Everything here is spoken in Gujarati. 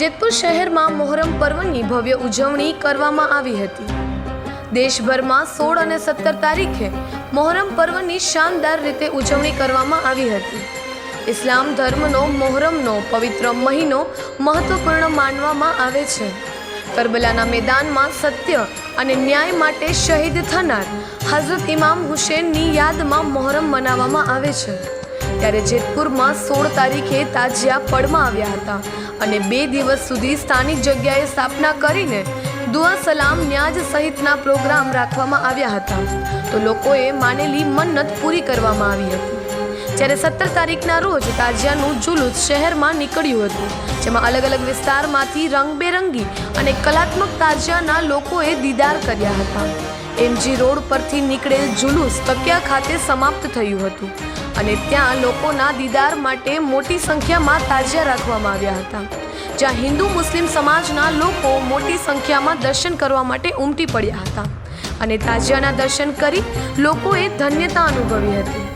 જેતપુર શહેરમાં મોહરમ પર્વની ભવ્ય ઉજવણી કરવામાં આવી હતી. દેશભરમાં સોળ અને સત્તર તારીખે મોહરમ પર્વની શાનદાર રીતે ઉજવણી કરવામાં આવી હતી. ઇસ્લામ ધર્મનો મોહરમનો પવિત્ર મહિનો મહત્વપૂર્ણ માનવામાં આવે છે. કરબલાના મેદાનમાં સત્ય અને ન્યાય માટે શહીદ થનાર હઝરત ઇમામ હુસેનની યાદમાં મોહરમ મનાવવામાં આવે છે. ત્યારે જેતપુરમાં સોળ તારીખે તાજિયા પડમાં આવ્યા હતા અને બે દિવસ સુધી સ્થાનિક જગ્યાએ સ્થાપના કરીને દુઆ સલામ ન્યાજ સહિતના પ્રોગ્રામ રાખવામાં આવ્યા હતા. તો લોકોએ માનેલી મન્નત પૂરી કરવામાં આવી હતી. જ્યારે સત્તર તારીખના રોજ તાજિયાનું જુલુસ શહેરમાં નીકળ્યું હતું, જેમાં અલગ અલગ વિસ્તારમાંથી રંગબેરંગી અને કલાત્મક તાજિયાના લોકોએ દીદાર કર્યા હતા. એમજી રોડ પરથી નીકળેલ જુલુસ તકિયા ખાતે સમાપ્ત થયું હતું. અને ત્યાં લોકોના દીદાર માટે મોટી સંખ્યામાં તાજિયા રાખવામાં આવ્યા હતા. જ્યાં હિન્દુ મુસ્લિમ સમાજના લોકો મોટી સંખ્યામાં દર્શન કરવા માટે ઉમટી પડ્યા હતા. અને તાજિયાના દર્શન કરી લોકોએ ધન્યતા અનુભવી હતી.